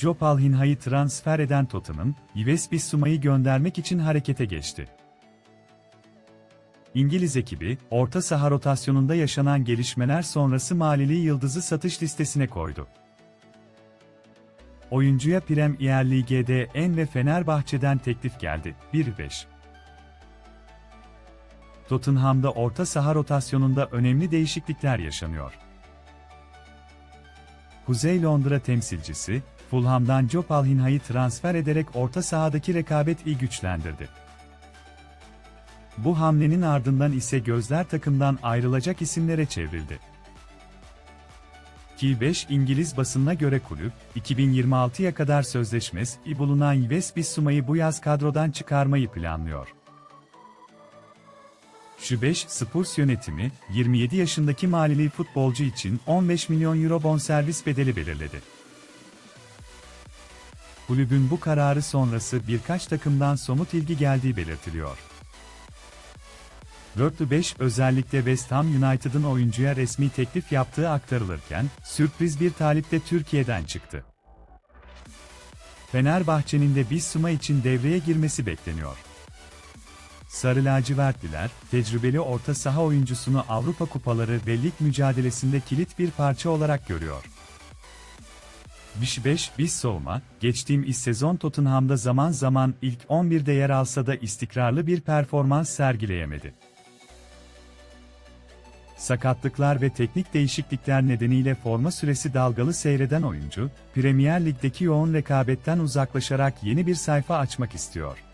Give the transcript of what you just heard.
Joe Palhinha'yı transfer eden Tottenham, Yves Bissouma'yı göndermek için harekete geçti. İngiliz ekibi, orta saha rotasyonunda yaşanan gelişmeler sonrası Malili Yıldız'ı satış listesine koydu. Oyuncuya Premier Lig'de en ve Fenerbahçe'den teklif geldi. 1-5. Tottenham'da orta saha rotasyonunda önemli değişiklikler yaşanıyor. Kuzey Londra temsilcisi, Fulham'dan Joe Palhinha'yı transfer ederek orta sahadaki rekabeti güçlendirdi. Bu hamlenin ardından ise gözler takımdan ayrılacak isimlere çevrildi. Ki 5 İngiliz basınına göre kulüp, 2026'ya kadar sözleşmesi bulunan Yves Bissouma'yı bu yaz kadrodan çıkarmayı planlıyor. Şu 5 Spurs yönetimi, 27 yaşındaki malili futbolcu için 15 milyon euro bonservis bedeli belirledi. Kulübün bu kararı sonrası birkaç takımdan somut ilgi geldiği belirtiliyor. 4-5 özellikle West Ham United'ın oyuncuya resmi teklif yaptığı aktarılırken, sürpriz bir talip de Türkiye'den çıktı. Fenerbahçe'nin de Bissouma için devreye girmesi bekleniyor. Sarı lacivertliler, tecrübeli orta saha oyuncusunu Avrupa Kupaları ve lig mücadelesinde kilit bir parça olarak görüyor. Biş Bissouma, geçtiğimiz sezon Tottenham'da zaman zaman ilk 11'de yer alsa da istikrarlı bir performans sergileyemedi. Sakatlıklar ve teknik değişiklikler nedeniyle forma süresi dalgalı seyreden oyuncu, Premier Lig'deki yoğun rekabetten uzaklaşarak yeni bir sayfa açmak istiyor.